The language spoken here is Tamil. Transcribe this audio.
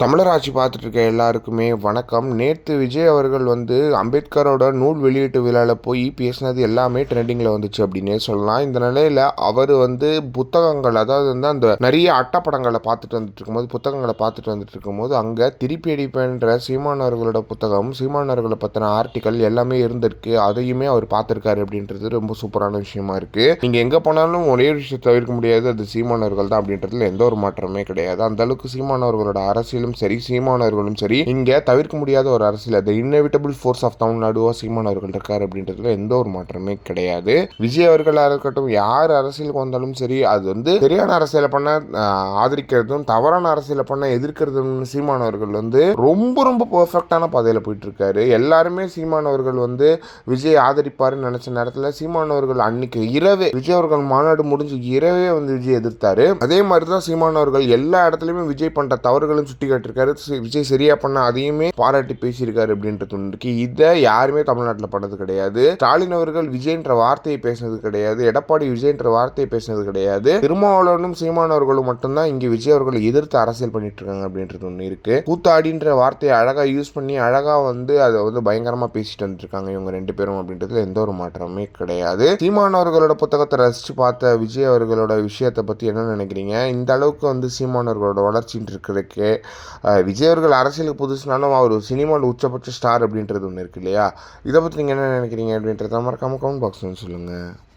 தமிழர் ஆட்சி பார்த்துட்டு இருக்க எல்லாருக்குமே வணக்கம். நேற்று விஜய் அவர்கள் வந்து அம்பேத்கரோட நூல் வெளியீட்டு விழாவில் போய் பேசினது எல்லாமே ட்ரெண்டிங்கில் வந்துச்சு அப்படின்னே சொல்லலாம். இந்த நிலையில் அவர் வந்து புத்தகங்கள் அதாவது வந்து அந்த நிறைய அட்டப்படங்களை பார்த்துட்டு வந்துட்டு இருக்கும்போது புத்தகங்களை பார்த்துட்டு வந்துட்டு இருக்கும்போது அங்கே திருப்பி அடிப்பேன்ற சீமானவர்களோட புத்தகம் சீமானவர்களை பற்றின ஆர்டிக்கல் எல்லாமே இருந்திருக்கு. அதையுமே அவர் பார்த்துருக்காரு அப்படின்றது ரொம்ப சூப்பரான விஷயமா இருக்குது நீங்கள் எங்கே போனாலும் ஒரே விஷயத்தை விஷயம் தவிர்க்க முடியாது. அது சீமானவர்கள் தான் அப்படின்றதுல எந்த ஒரு மாற்றமே கிடையாது. அந்த அளவுக்கு சீமானவர்களோட அரசியலும் சரி சீமானவர்களும் சரி இங்கே தவிர்க்க முடியாத ஒரு அரசியல். அது இன்னெவிட்டபிள் ஃபோர்ஸ் ஆஃப் தமிழ்நாடுவா சீமானவர்கள் இருக்கார் அப்படின்றதுல எந்த ஒரு மாற்றமே கிடையாது. விஜய் அவர்களாக இருக்கட்டும் யார் அரசியலுக்கு வந்தாலும் சரி அது வந்து சரியான அரசியலை பண்ண ஆதரிக்கிறதும் தவறான அரசியலை பண்ண எதிர்க்கிறதும் சீமானவர்கள் வந்து ரொம்ப ரொம்ப பர்ஃபெக்டான பாதையில் போயிட்டு இருக்காரு எல்லாருமே சீமானவர்கள் வந்து விஜய் ஆதரிப்பாருன்னு நினைச்ச நேரத்தில் சீமானவர்கள் அன்னைக்கு இரவே விஜய் அவர்கள் மாநாடு முடிஞ்சு இரவே வந்து விஜய் எதிர்த்தாரு. அதே மாதிரி தான் சீமானவர்கள் எல்லா இடத்துலையுமே விஜய் பண்ற தவறுகளும் சுட்டி காட்டியிருக்காரு விஜய் சரியா பண்ண அதையுமே பாராட்டி பேசியிருக்காரு அப்படின்றது ஒன்று இருக்கு இதை யாருமே தமிழ்நாட்டில் பண்ணது கிடையாது. ஸ்டாலின் அவர்கள் விஜய்ன்ற வார்த்தையை பேசினது கிடையாது. எடப்பாடி விஜய்ன்ற வார்த்தையை பேசினது கிடையாது. திருமாவளவனும் சீமானவர்களும் மட்டும்தான் இங்கே விஜய் அவர்களை எதிர்த்து அரசியல் பண்ணிட்டு இருக்காங்க அப்படின்றது ஒன்று இருக்கு. கூத்தாடின்ற வார்த்தையை அழகாக யூஸ் பண்ணி அழகாக வந்து அதை வந்து பயங்கரமாக பேசிட்டு வந்துருக்காங்க இவங்க ரெண்டு பேரும் அப்படின்றதுல எந்த ஒரு மாற்றமே கிடையாது. சீமானவர்களோட புத்தகத்தை ரசிச்சு பார்த்த விஜய் அவர்களோட விஷயத்தை பற்றி என்ன நினைக்கிறீங்க? இந்த அளவுக்கு வந்து சீமானவர்களோட வளர்ச்சின்னு இருக்கிறதுக்கு விஜய் அவர்கள் அரசியலுக்கு புதுசுனாலும் அவர் சினிமாவில் உச்சபட்ச ஸ்டார் அப்படின்றது ஒன்று இருக்கு இல்லையா? இதை பற்றி நீங்கள் என்ன நினைக்கிறீங்க அப்படின்றத மறக்காம கமெண்ட் பாக்ஸ் சொல்லுங்கள்